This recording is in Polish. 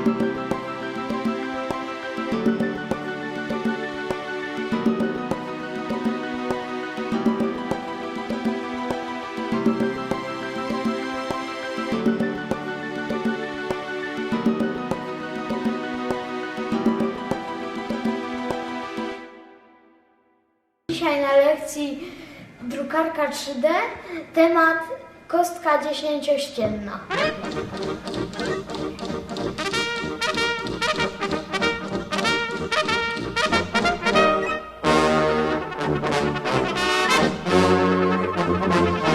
Dzisiaj na lekcji drukarka 3D temat Kostka dziesięciościenna. Thank